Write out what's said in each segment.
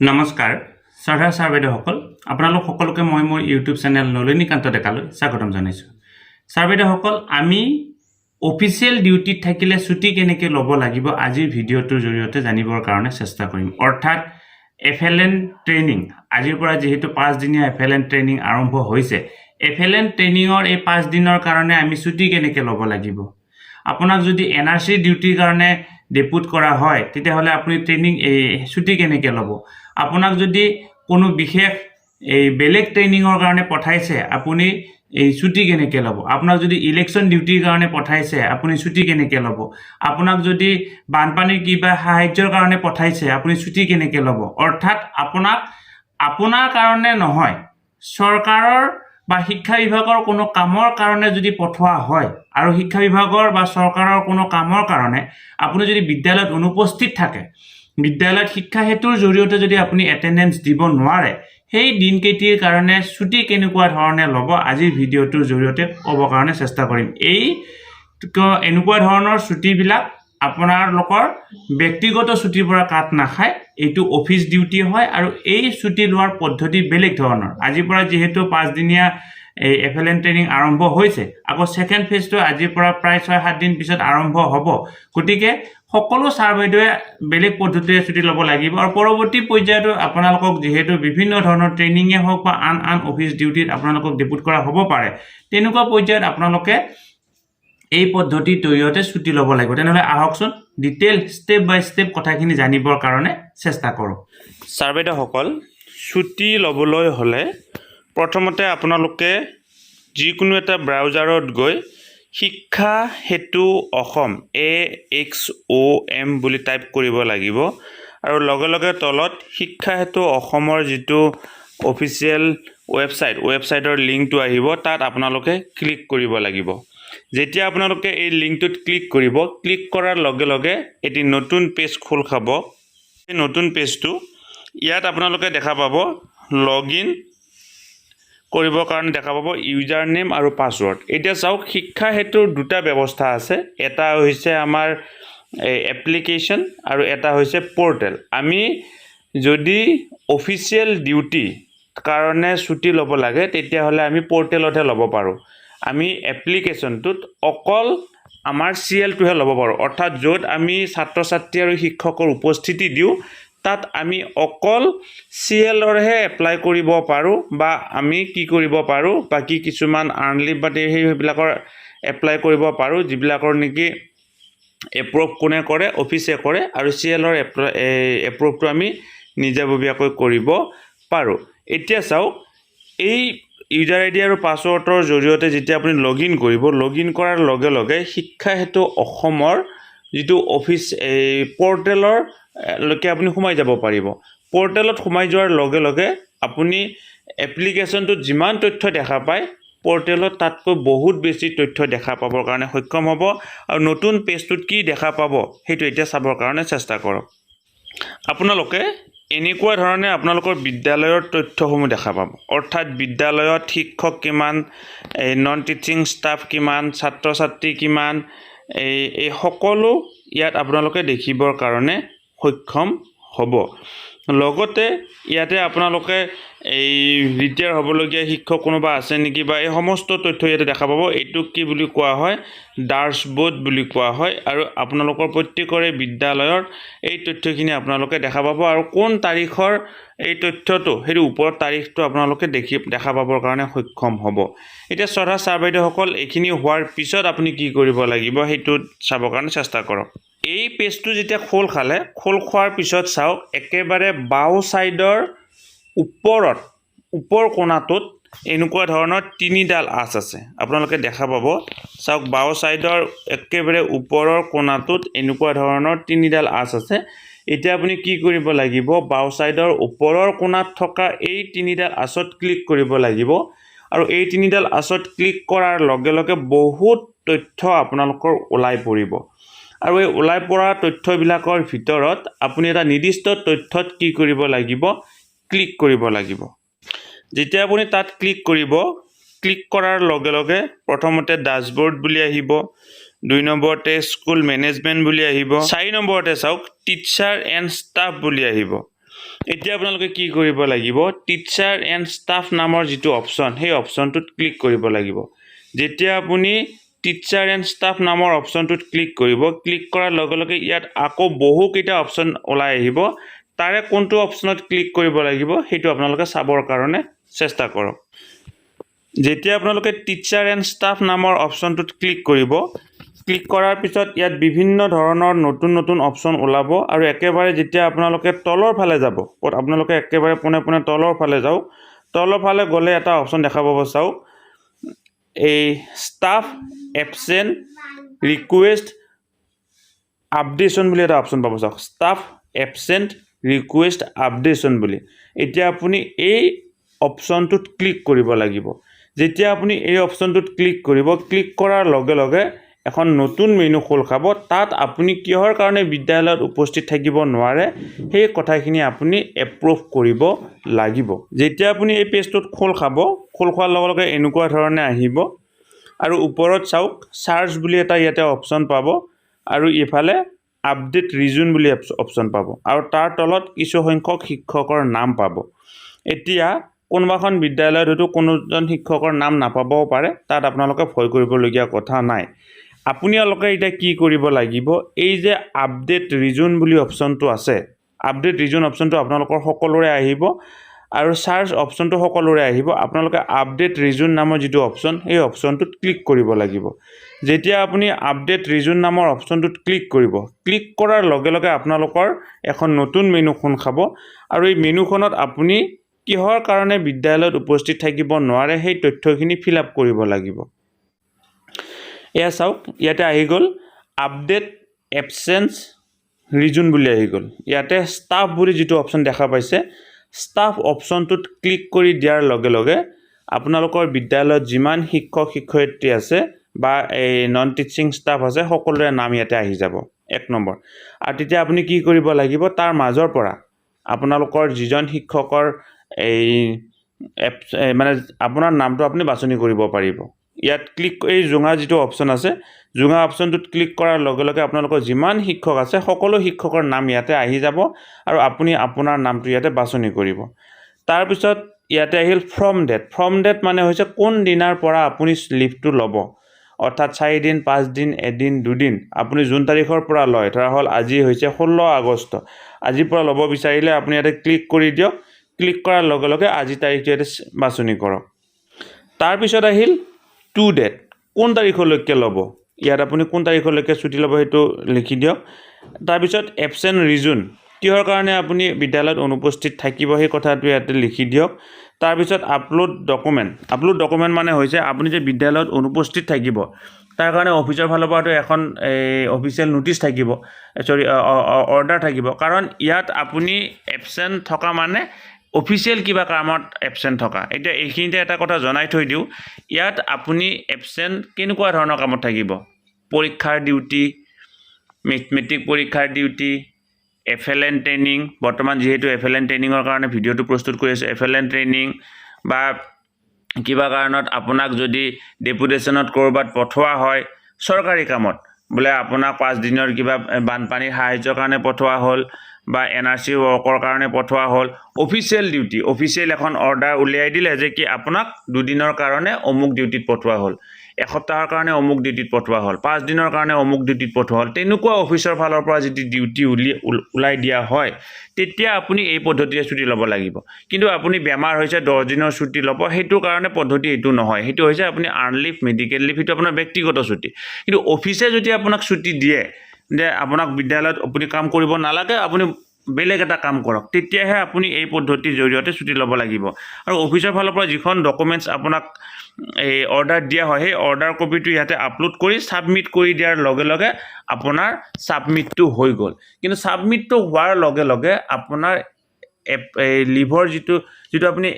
নমস্কাৰ শ্ৰদ্ধা ছাৰ বাইদেউসকল আপোনালোক সকলোকে মই মোৰ ইউটিউব চেনেল নলিনীকান্ত ডেকালৈ স্বাগতম জনাইছোঁ। ছাৰ বাইদেউসকল আমি অফিচিয়েল ডিউটিত থাকিলে ছুটি কেনেকৈ ল'ব লাগিব আজিৰ ভিডিঅ'টোৰ জৰিয়তে জানিবৰ কাৰণে চেষ্টা কৰিম। অৰ্থাৎ এফ এল এন ট্ৰেইনিং আজিৰ পৰা যিহেতু পাঁচদিনীয়া এফ এল এন ট্ৰেইনিং আৰম্ভ হৈছে এফ এল এন ট্ৰেইনিঙৰ এই পাঁচদিনৰ কাৰণে আমি ছুটি কেনেকৈ ল'ব লাগিব? আপোনাক যদি এন আৰ চি ডিউটিৰ কাৰণে ডেপুট কৰা হয়, তেতিয়াহ'লে আপুনি ট্ৰেইনিং এই ছুটি কেনেকৈ ল'ব? আপোনাক যদি কোনো বিশেষ এই বেলেগ ট্ৰেইনিঙৰ কাৰণে পঠাইছে, আপুনি এই ছুটি কেনেকৈ ল'ব? আপোনাক যদি ইলেকশ্যন ডিউটিৰ কাৰণে পঠাইছে, আপুনি ছুটি কেনেকৈ ল'ব? আপোনাক যদি বানপানীৰ কিবা সাহায্যৰ কাৰণে পঠাইছে, আপুনি ছুটি কেনেকৈ ল'ব? অৰ্থাৎ আপোনাক, আপোনাৰ কাৰণে নহয়, চৰকাৰৰ বা শিক্ষা বিভাগৰ কোনো কামৰ কাৰণে যদি পঠোৱা হয় আৰু শিক্ষা বিভাগৰ বা চৰকাৰৰ কোনো কামৰ কাৰণে আপুনি যদি বিদ্যালয়ত অনুপস্থিত থাকে, বিদ্যালয়ত শিক্ষা সেতুৰ জৰিয়তে যদি আপুনি এটেণ্ডেঞ্চ দিব নোৱাৰে, সেই দিনকেইটিৰ কাৰণে ছুটি কেনেকুৱা ধৰণে ল'ব আজিৰ ভিডিঅ'টোৰ জৰিয়তে ক'ব কাৰণে চেষ্টা কৰিম। এই এনেকুৱা ধৰণৰ ছুটিবিলাক আপোনালোকৰ ব্যক্তিগত ছুটিৰ পৰা কাট নাখায়। এইটো অফিচ ডিউটি হয় আৰু এই ছুটি লোৱাৰ পদ্ধতি বেলেগ ধৰণৰ। আজিৰ পৰা যিহেতু পাঁচদিনীয়া এই এফ এল এন ট্ৰেইনিং আৰম্ভ হৈছে, আকৌ ছেকেণ্ড ফেজটো আজিৰ পৰা প্ৰায় ছয় সাত দিন পিছত আৰম্ভ হ'ব। গতিকে সকলো ছাৰ বাইদেৱে বেলেগ পদ্ধতিৰে ছুটি ল'ব লাগিব আৰু পৰৱৰ্তী পৰ্যায়তো আপোনালোকক যিহেতু বিভিন্ন ধৰণৰ ট্ৰেইনিঙে হওক বা আন আন অফিচ ডিউটিত আপোনালোকক ডেপুট কৰা হ'ব পাৰে। তেনেকুৱা পৰ্যায়ত আপোনালোকে এই পদ্ধতিৰ জৰিয়তে ছুটি ল'ব লাগিব। তেনেহ'লে আহকচোন ডিটেইল ষ্টেপ বাই ষ্টেপ কথাখিনি জানিবৰ কাৰণে চেষ্টা কৰোঁ। ছাৰ বাইদেউসকল ছুটি ল'বলৈ হ'লে প্ৰথমতে আপোনালোকে যিকোনো এটা ব্ৰাউজাৰত গৈ Shiksha Setu Asom A X O' M বুলি টাইপ কৰিব লাগিব আৰু লগে লগে তলত শিক্ষা সেতু অসমৰ যিটো অফিচিয়েল ৱেবছাইট ৱেবছাইটৰ লিংকটো আহিব তাত আপোনালোকে ক্লিক কৰিব লাগিব। যেতিয়া আপোনালোকে এই লিংকটোত ক্লিক কৰিব, ক্লিক কৰাৰ লগে লগে এটি নতুন পেজ খোল খাব সেই নতুন পেজটো ইয়াত আপোনালোকে দেখা পাব লগ ইন কৰিবৰ কাৰণে দেখা পাব ইউজাৰ নেম আৰু পাছৱৰ্ড। এতিয়া চাওক, শিক্ষা সেতুৰ দুটা ব্যৱস্থা আছে। এটা হৈছে আমাৰ এপ্লিকেশ্যন আৰু এটা হৈছে পৰ্টেল আমি যদি অফিচিয়েল ডিউটি কাৰণে ছুটি ল'ব লাগে, তেতিয়াহ'লে আমি পৰ্টেলতহে ল'ব পাৰোঁ। আমি এপ্লিকেশ্যনটোত অকল আমাৰ চি এলটোহে ল'ব পাৰোঁ। অৰ্থাৎ য'ত আমি ছাত্ৰ ছাত্ৰী আৰু শিক্ষকৰ উপস্থিতি দিওঁ, তাত আমি অকল চি এলৰহে এপ্লাই কৰিব পাৰোঁ বা আমি কি কৰিব পাৰোঁ, বাকী কিছুমান আৰ্ণলিভ বা সেই সেইবিলাকৰ এপ্লাই কৰিব পাৰোঁ, যিবিলাকৰ নেকি এপ্ৰুভ কোনে কৰে অফিচে কৰে আৰু চি এলৰ এপ্ৰুভটো আমি নিজাববীয়াকৈ কৰিব পাৰোঁ। এতিয়া চাওক, এই ইউজাৰ আই ডি আৰু পাছৱৰ্ডৰ জৰিয়তে যেতিয়া আপুনি লগ ইন কৰিব লগ ইন কৰাৰ লগে লগে শিক্ষা সেতু অসমৰ যিটো অফিচ এই পৰ্টেলৰ এ, লৈকে আপুনি সোমাই যাব পাৰিব। পৰ্টেলত সোমাই যোৱাৰ লগে লগে আপুনি এপ্লিকেশ্যনটোত যিমান তথ্য দেখা পায় পৰ্টেলত তাতকৈ বহুত বেছি তথ্য দেখা পাবৰ কাৰণে সক্ষম হ'ব। আৰু নতুন পেজটোত কি দেখা পাব সেইটো এতিয়া চাবৰ কাৰণে চেষ্টা কৰক। আপোনালোকে এনেকুৱা ধৰণে আপোনালোকৰ বিদ্যালয়ৰ তথ্যসমূহ দেখা পাব অৰ্থাৎ বিদ্যালয়ত শিক্ষক কিমান এই নন টিচিং ষ্টাফ কিমান ছাত্ৰ ছাত্ৰী কিমান এই এই সকলো ইয়াত আপোনালোকে দেখিবৰ কাৰণে সক্ষম হ'ব। লগতে ইয়াতে আপোনালোকে এই ৰিটায়াৰ হ'বলগীয়া শিক্ষক কোনোবা আছে নেকি বা এই সমস্ত তথ্য ইয়াতে দেখা পাব। এইটোক কি বুলি কোৱা হয়? ডাৰ্চবোৰ্ড বুলি কোৱা হয়। আৰু আপোনালোকৰ প্ৰত্যেকৰে বিদ্যালয়ৰ এই তথ্যখিনি আপোনালোকে দেখা পাব। আৰু কোন তাৰিখৰ এই তথ্যটো সেইটো ওপৰত তাৰিখটো আপোনালোকে দেখি দেখা পাবৰ কাৰণে সক্ষম হ'ব। এতিয়া শ্ৰদ্ধা ছাৰ বাইদেউসকল এইখিনি হোৱাৰ পিছত আপুনি কি কৰিব লাগিব সেইটোত চাবৰ কাৰণে চেষ্টা কৰক। এই পেজটো যেতিয়া খোল খালে খোল খোৱাৰ পিছত চাওক একেবাৰে বাওঁ ছাইডৰ ওপৰত ওপৰ কোণাটোত এনেকুৱা ধৰণৰ তিনিডাল আঁচ আছে। আপোনালোকে দেখা পাব। চাওক বাওঁ ছাইডৰ একেবাৰে ওপৰৰ কোণাটোত এনেকুৱা ধৰণৰ তিনিডাল আঁচ আছে। এতিয়া আপুনি কি কৰিব লাগিব? বাওঁ ছাইডৰ ওপৰৰ কোণাত থকা এই তিনিডাল আঁচত ক্লিক কৰিব লাগিব। আৰু এই তিনিডাল আঁচত ক্লিক কৰাৰ লগে লগে বহুত তথ্য আপোনালোকৰ ওলাই পৰিব। আৰু এই ওলাই পৰা তথ্যবিলাকৰ ভিতৰত আপুনি এটা নিৰ্দিষ্ট তথ্যত কি কৰিব লাগিব ক্লিক কৰিব লাগিব। যেতিয়া আপুনি তাত ক্লিক কৰিব ক্লিক কৰাৰ লগে লগে প্ৰথমতে ডাছবৰ্ড বুলি আহিব দুই নম্বৰতে স্কুল মেনেজমেণ্ট বুলি আহিব চাৰি নম্বৰতে চাওক টিচাৰ এণ্ড ষ্টাফ বুলি আহিব। এতিয়া আপোনালোকে কি কৰিব লাগিব টিচাৰ এণ্ড ষ্টাফ নামৰ যিটো অপশ্যন সেই অপশ্যনটোত ক্লিক কৰিব লাগিব। যেতিয়া আপুনি টিচাৰ এণ্ড ষ্টাফ নামৰ অপশ্যনটোত ক্লিক কৰিব। ক্লিক কৰাৰ লগে লগে ইয়াত আকৌ বহুকেইটা অপশ্যন ওলাই আহিব। তাৰে কোনটো অপশ্যনত ক্লিক কৰিব লাগিব, সেইটো আপোনালোকে চাবৰ কাৰণে চেষ্টা কৰক। যেতিয়া আপোনালোকে টিচাৰ এণ্ড ষ্টাফ নামৰ অপশ্যনটোত ক্লিক কৰিব ক্লিক কৰাৰ পিছত ইয়াত বিভিন্ন ধৰণৰ নতুন নতুন অপশ্যন ওলাব আৰু একেবাৰে যেতিয়া আপোনালোকে তলৰ ফালে যাব আপোনালোকে একেবাৰে পোনে পোনে তলৰ ফালে যাওক, তলৰ ফালে গ'লে এটা অপশ্যন দেখা পাব চাওক। এই ষ্টাফ এবচেণ্ট ৰিকুৱেষ্ট আপডেশ্যন বুলি এটা অপশ্যন পাব চাওক। ষ্টাফ এবচেণ্ট ৰিকুৱেষ্ট আপডেশ্যন বুলি। এতিয়া আপুনি এই অপশ্যনটোত ক্লিক কৰিব লাগিব। যেতিয়া আপুনি এই অপশ্যনটোত ক্লিক কৰিব ক্লিক কৰাৰ লগে লগে এখন নতুন মেনু খোল খাব তাত আপুনি কিহৰ কাৰণে বিদ্যালয়ত উপস্থিত থাকিব নোৱাৰে সেই কথাখিনি আপুনি এপ্ৰুভ কৰিব লাগিব। যেতিয়া আপুনি এই পেজটোত খোল খাব খোল খোৱাৰ লগে লগে এনেকুৱা ধৰণে আহিব। আৰু ওপৰত চাওক চাৰ্চ বুলি এটা ইয়াতে অপশ্যন পাব আৰু ইফালে আপডেট ৰিজন বুলি অপশ্যন পাব। আৰু তাৰ তলত কিছুসংখ্যক শিক্ষকৰ নাম পাব। এতিয়া কোনোবাখন বিদ্যালয়ত হয়তো কোনোজন শিক্ষকৰ নাম নাপাবও পাৰে তাত আপোনালোকে ভয় কৰিবলগীয়া কথা নাই। আপোনালোকে এতিয়া কি কৰিব লাগিব? এই যে আপডেট ৰিজন বুলি অপশ্যনটো আছে আপডেট ৰিজন অপশ্যনটো আপোনালোকৰ সকলোৰে আহিব আৰু চাৰ্চ অপশ্যনটো সকলোৰে আহিব। আপোনালোকে আপডেট ৰিজন নামৰ যিটো অপশ্যন সেই অপশ্যনটোত ক্লিক কৰিব লাগিব। যেতিয়া আপুনি আপডেট ৰিজন নামৰ অপশ্যনটোত ক্লিক কৰিব ক্লিক কৰাৰ লগে লগে আপোনালোকৰ এখন নতুন মেনু খোল খাব আৰু এই মেনুখনত আপুনি কিহৰ কাৰণে বিদ্যালয়ত উপস্থিত থাকিব নোৱাৰে সেই তথ্যখিনি ফিল আপ কৰিব লাগিব। এয়া চাওক ইয়াতে আহি গ'ল আপডেট এবচেঞ্চ ৰিজন বুলি আহি গ'ল। ইয়াতে ষ্টাফ বুলি যিটো অপশ্যন দেখা পাইছে ষ্টাফ অপশ্যনটোত ক্লিক কৰি দিয়াৰ লগে লগে আপোনালোকৰ বিদ্যালয়ত যিমান শিক্ষক শিক্ষয়িত্ৰী আছে বা এই নন টিচিং ষ্টাফ আছে সকলোৰে নাম ইয়াতে আহি যাব। এক নম্বৰ। আৰু তেতিয়া আপুনি কি কৰিব লাগিব তাৰ মাজৰ পৰা আপোনালোকৰ যিজন শিক্ষকৰ এই এপ মানে আপোনাৰ নামটো আপুনি বাছনি কৰিব পাৰিব। ইয়াত ক্লিক এই জোঙা যিটো অপশ্যন আছে জোঙা অপশ্যনটোত ক্লিক কৰাৰ লগে লগে আপোনালোকৰ যিমান শিক্ষক আছে সকলো শিক্ষকৰ নাম ইয়াতে আহি যাব আৰু আপুনি আপোনাৰ নামটো ইয়াতে বাছনি কৰিব। তাৰপিছত ইয়াতে আহিল ফ্ৰম ডেট ফ্ৰম ডেট মানে হৈছে কোন দিনাৰ পৰা আপুনি লিভটো ল'ব। অৰ্থাৎ চাৰিদিন পাঁচদিন এদিন দুদিন। আপুনি যোন তাৰিখৰ পৰা লয়। ধৰা হ'ল আজি হৈছে ষোল্ল আগষ্ট। আজিৰ পৰা ল'ব বিচাৰিলে আপুনি ইয়াতে ক্লিক কৰি দিয়ক। ক্লিক কৰাৰ লগে লগে আজি তাৰিখটো ইয়াতে বাছনি কৰক। তাৰপিছত আহিল টু ডেট কোন তাৰিখলৈকে ল'ব? ইয়াত আপুনি কোন তাৰিখলৈকে ছুটি ল'ব সেইটো লিখি দিয়ক। তাৰপিছত এবচেণ্ট ৰিজন কিহৰ কাৰণে আপুনি বিদ্যালয়ত অনুপস্থিত থাকিব সেই কথাটো ইয়াতে লিখি দিয়ক। তাৰপিছত আপলোড ডকুমেণ্ট আপলোড ডকুমেণ্ট মানে হৈছে আপুনি যে বিদ্যালয়ত অনুপস্থিত থাকিব তাৰ কাৰণে অফিচৰ ফালৰ পৰাতো এখন এই অফিচিয়েল ন'টিচ থাকিব। চৰি অৰ্ডাৰ থাকিব। কাৰণ ইয়াত আপুনি এবচেণ্ট থকা মানে অফিচিয়েল কিবা কামত এবচেণ্ট থকা। এতিয়া এইখিনিতে এটা কথা জনাই থৈ দিওঁ। ইয়াত আপুনি এবচেণ্ট কেনেকুৱা ধৰণৰ কামত থাকিব? পৰীক্ষাৰ ডিউটি মেট্ৰিক পৰীক্ষাৰ duty F L N training বৰ্তমান যিহেতু এফ এল এন ট্ৰেইনিঙৰ কাৰণে ভিডিঅ'টো প্ৰস্তুত কৰি আছোঁ এফ এল এন ট্ৰেইনিং বা কিবা কাৰণত আপোনাক যদি ডেপুটেশ্যনত ক'ৰবাত পঠোৱা হয় চৰকাৰী কামত বোলে আপোনাক পাঁচদিনৰ কিবা বানপানীৰ সাহাৰ্যৰ কাৰণে পঠোৱা হ'ল বা এন আৰ চি ৱৰ্কৰ কাৰণে পঠোৱা হ'ল। অফিচিয়েল ডিউটি অফিচিয়েল এখন অৰ্ডাৰ উলিয়াই দিলে যে কি আপোনাক দুদিনৰ কাৰণে অমুক ডিউটিত পঠোৱা হ'ল। এসপ্তাহৰ কাৰণে অমুক ডিউটিত পঠোৱা হ'ল। পাঁচদিনৰ কাৰণে অমুক ডিউটিত পঠোৱা হ'ল। তেনেকুৱা অফিচৰ ফালৰ পৰা যদি ডিউটি উলিয়াই ওলাই দিয়া হয় তেতিয়া আপুনি এই পদ্ধতিৰে ছুটি ল'ব লাগিব। কিন্তু আপুনি বেমাৰ হৈছে দহ দিনৰ ছুটি ল'ব সেইটো কাৰণে পদ্ধতি এইটো নহয়। সেইটো হৈছে আপুনি আৰ্ণ লিভ মেডিকেল লিভ সেইটো আপোনাৰ ব্যক্তিগত ছুটি। কিন্তু অফিচে যদি আপোনাক ছুটি দিয়ে যে আপোনাক বিদ্যালয়ত আপুনি কাম কৰিব নালাগে, আপুনি বেলেগ এটা কাম কৰক। তেতিয়াহে আপুনি এই পদ্ধতিৰ জৰিয়তে ছুটি ল'ব লাগিব। আৰু অফিচৰ ফালৰ পৰা যিখন ডকুমেণ্টছ আপোনাক এই অৰ্ডাৰ দিয়া হয়, সেই অৰ্ডাৰ কপিটো ইয়াতে আপলোড কৰি ছাবমিট কৰি দিয়াৰ লগে লগে আপোনাৰ ছাবমিটটো হৈ গ'ল। কিন্তু ছাবমিটটো হোৱাৰ লগে লগে আপোনাৰ লিভৰ যিটো যিটো আপুনি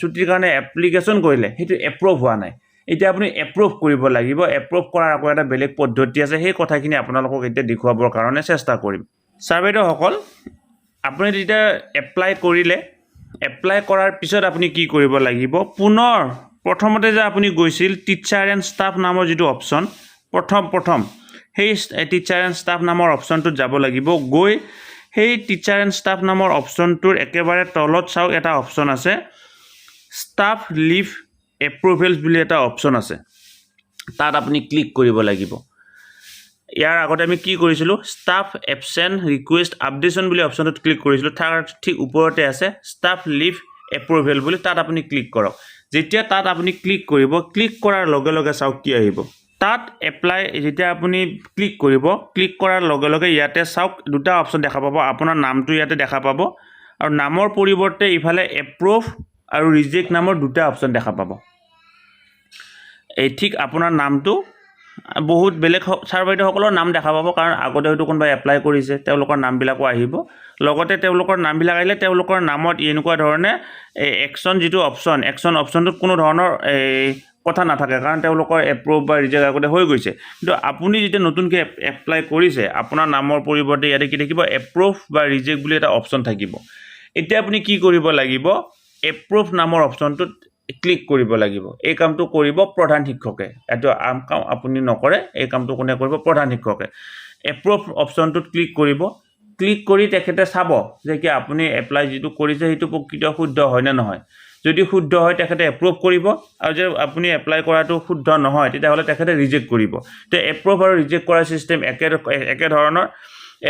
ছুটিৰ কাৰণে এপ্লিকেশ্যন কৰিলে, সেইটো এপ্ৰুভ হোৱা নাই। এতিয়া আপুনি এপ্ৰুভ কৰিব লাগিব এপ্ৰুভ কৰাৰ আকৌ এটা বেলেগ পদ্ধতি আছে সেই কথাখিনি আপোনালোকক এতিয়া দেখুৱাবৰ কাৰণে চেষ্টা কৰিম। ছাৰ বাইদেউসকল আপুনি যেতিয়া এপ্লাই কৰিলে এপ্লাই কৰাৰ পিছত আপুনি কি কৰিব লাগিব? পুনৰ প্ৰথমতে যে আপুনি গৈছিল টিচাৰ এণ্ড ষ্টাফ নামৰ যিটো অপশ্যন প্ৰথম প্ৰথম সেই টিচাৰ এণ্ড ষ্টাফ নামৰ অপশ্যনটোত যাব লাগিব। গৈ সেই টিচাৰ এণ্ড ষ্টাফ নামৰ অপশ্যনটোৰ একেবাৰে তলত চাওক এটা অপশ্যন আছে ষ্টাফ লিভ এপ্ৰুভেলছ বুলি এটা অপশ্যন আছে। তাত আপুনি ক্লিক কৰিব লাগিব। ইয়াৰ আগতে আমি কি কৰিছিলোঁ? ষ্টাফ এবচেণ্ট ৰিকুৱেষ্ট আপডেশ্যন বুলি অপশ্যনটোত ক্লিক কৰিছিলোঁ। তাৰ ঠিক ওপৰতে আছে ষ্টাফ লিভ এপ্ৰুভেল বুলি তাত আপুনি ক্লিক কৰক। যেতিয়া তাত আপুনি ক্লিক কৰিব ক্লিক কৰাৰ লগে লগে চাওক কি আহিব। তাত এপ্লাই যেতিয়া আপুনি ক্লিক কৰিব ক্লিক কৰাৰ লগে লগে ইয়াতে চাওক দুটা অপশ্যন দেখা পাব। আপোনাৰ নামটো ইয়াতে দেখা পাব। আৰু নামৰ পৰিৱৰ্তে ইফালে এপ্ৰুভ আৰু ৰিজেক্ট নামৰ দুটা অপশ্যন দেখা পাব। এই ঠিক আপোনাৰ নামটো বহুত বেলেগ ছাৰ বাইদেউসকলৰ নাম দেখা পাব কাৰণ আগতে হয়তো কোনোবাই এপ্লাই কৰিছে তেওঁলোকৰ নামবিলাকো আহিব। লগতে তেওঁলোকৰ নামবিলাক আহিলে তেওঁলোকৰ নামত এনেকুৱা ধৰণে এই একশ্যন যিটো অপশ্যন একশ্যন অপশ্যনটোত কোনো ধৰণৰ এই কথা নাথাকে কাৰণ তেওঁলোকৰ এপ্ৰুভ বা ৰিজেক্ট আগতে হৈ গৈছে। কিন্তু আপুনি যেতিয়া নতুনকৈ এপ- এপ্লাই কৰিছে আপোনাৰ নামৰ পৰিৱৰ্তে ইয়াতে কি থাকিব এপ্ৰুভ বা ৰিজেক্ট বুলি এটা অপশ্যন থাকিব। এতিয়া আপুনি কি কৰিব লাগিব? এপ্ৰুভ নামৰ অপশ্যনটোত ক্লিক কৰিব লাগিব। এই কামটো কৰিব প্ৰধান শিক্ষকে। এইটো আম কাম আপুনি নকৰে এই কামটো কোনে কৰিব? প্ৰধান শিক্ষকে। এপ্ৰুভ অপশ্যনটোত ক্লিক কৰিব। ক্লিক কৰি তেখেতে চাব যে কি আপুনি এপ্লাই যিটো কৰিছে সেইটো প্ৰকৃত শুদ্ধ হয়নে নহয়। যদি শুদ্ধ হয় তেখেতে এপ্ৰুভ কৰিব। আৰু যে আপুনি এপ্লাই কৰাটো শুদ্ধ নহয় তেতিয়াহ'লে তেখেতে ৰিজেক্ট কৰিব। তো এপ্ৰুভ আৰু ৰিজেক্ট কৰাৰ ছিষ্টেম একে একেধৰণৰ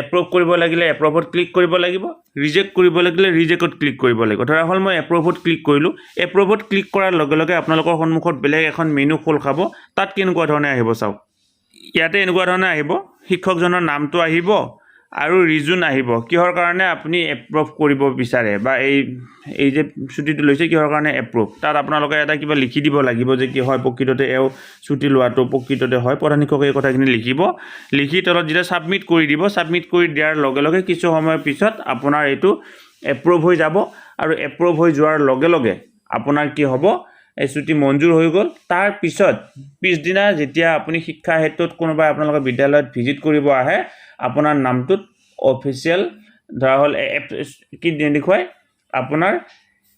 এপ্ৰুভ কৰিব লাগিলে এপ্ৰুভত ক্লিক কৰিব লাগিব ৰিজেক্ট কৰিব লাগিলে ৰিজেক্টত ক্লিক কৰিব লাগিব। ধৰা হ'ল মই এপ্ৰুভত ক্লিক কৰিলোঁ এপ্ৰুভত ক্লিক কৰাৰ লগে লগে আপোনালোকৰ সন্মুখত বেলেগ এখন মেনু খোল খাব তাত কেনেকুৱা ধৰণে আহিব চাওক? ইয়াতে এনেকুৱা ধৰণে আহিব শিক্ষকজনৰ নামটো আহিব আৰু ৰিজন আহিব। কিহৰ কাৰণে আপুনি এপ্ৰুভ কৰিব বিচাৰে? বা এই এই যে ছুটীটো লৈছে কিহৰ কাৰণে এপ্ৰুভ তাত আপোনালোকে এটা কিবা লিখি দিব লাগিব যে কি হয় প্ৰকৃততে এওঁ ছুটী লোৱাটো প্ৰকৃততে হয়। প্ৰধান শিক্ষকে এই কথাখিনি লিখিব। লিখি তলত যেতিয়া ছাবমিট কৰি দিব ছাবমিট কৰি দিয়াৰ লগে লগে কিছু সময়ৰ পিছত আপোনাৰ এইটো এপ্ৰুভ হৈ যাব। আৰু এপ্ৰুভ হৈ যোৱাৰ লগে লগে আপোনাৰ কি হ'ব? এই ছুটী মঞ্জুৰ হৈ গ'ল। তাৰ পিছত পিছদিনা যেতিয়া আপুনি শিক্ষা হেতুত কোনোবাই আপোনালোকৰ বিদ্যালয়ত ভিজিট কৰিব আহে আপোনাৰ নামটোত অফিচিয়েল ধৰা হ'ল কি নেদেখুৱায় আপোনাৰ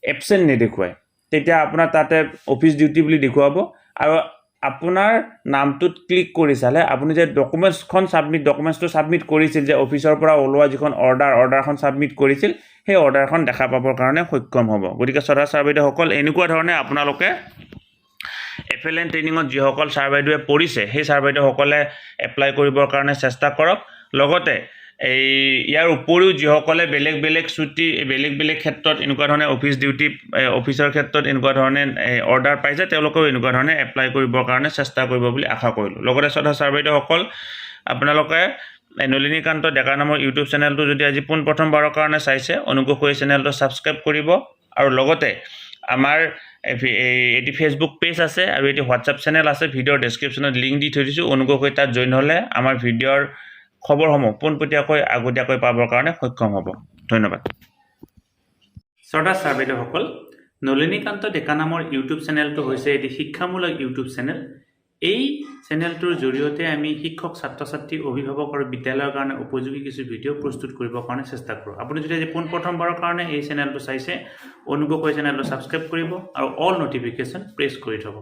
এবচেণ্ট নেদেখুৱায় তেতিয়া আপোনাৰ তাতে অফিচ ডিউটি বুলি দেখুৱাব। আৰু আপোনাৰ নামটোত ক্লিক কৰি চালে আপুনি যে ডকুমেণ্টছখন ছাবমিট ডকুমেণ্টছটো ছাবমিট কৰিছিল, যে অফিচৰ পৰা ওলোৱা যিখন অৰ্ডাৰ অৰ্ডাৰখন ছাবমিট কৰিছিল, সেই অৰ্ডাৰখন দেখা পাবৰ কাৰণে সক্ষম হ'ব। গতিকে শ্ৰদ্ধা ছাৰ বাইদেউসকল, এনেকুৱা ধৰণে আপোনালোকে এফ এল এন ট্ৰেইনিঙত যিসকল ছাৰ বাইদেৱে পঢ়িছে, সেই ছাৰ বাইদেউসকলে এপ্লাই কৰিবৰ কাৰণে চেষ্টা কৰক। লগতে এই ইয়াৰ উপৰিও যিসকলে বেলেগ বেলেগ ছুটী, বেলেগ বেলেগ ক্ষেত্ৰত এনেকুৱা ধৰণে অফিচ ডিউটি অফিচৰ ক্ষেত্ৰত এনেকুৱা ধৰণে অৰ্ডাৰ পাইছে তেওঁলোকেও এনেকুৱা ধৰণে এপ্লাই কৰিবৰ কাৰণে চেষ্টা কৰিব বুলি আশা কৰিলোঁ। লগতে শ্ৰদ্ধা ছাৰ বাইদেউসকল, আপোনালোকে নলিনীকান্ত ডেকা নামৰ ইউটিউব চেনেলটো যদি আজি পোনপ্ৰথমবাৰৰ কাৰণে চাইছে, অনুগ্ৰহ কৰি চেনেলটো ছাবস্ক্ৰাইব কৰিব। আৰু লগতে আমাৰ এটি ফেচবুক পেজ আছে আৰু এটি হোৱাটছআপ চেনেল আছে, ভিডিঅ'ৰ ডেছক্ৰিপশ্যনত লিংক দি থৈ দিছোঁ। অনুগ্ৰহ কৰি তাত জইন হ'লে আমাৰ ভিডিঅ'ৰ খবৰসমূহ পোনপটীয়াকৈ, আগতীয়াকৈ পাবৰ কাৰণে সক্ষম হ'ব। ধন্যবাদ। শ্ৰদ্ধা ছাৰ বাইদেউসকল নলিনীকান্ত ডেকা নামৰ ইউটিউব চেনেলটো হৈছে এটি শিক্ষামূলক ইউটিউব চেনেল। এই চেনেলটোৰ জৰিয়তে আমি শিক্ষক ছাত্ৰ ছাত্ৰী অভিভাৱক আৰু বিদ্যালয়ৰ কাৰণে উপযোগী কিছু ভিডিঅ' প্ৰস্তুত কৰিবৰ কাৰণে চেষ্টা কৰোঁ। আপুনি যদি আজি পোনপ্ৰথমবাৰৰ কাৰণে এই চেনেলটো চাইছে, অনুগ্ৰহ কৰি চেনেলটো ছাবস্ক্ৰাইব কৰিব আৰু অল ন'টিফিকেশ্যন প্ৰেছ কৰি থ'ব।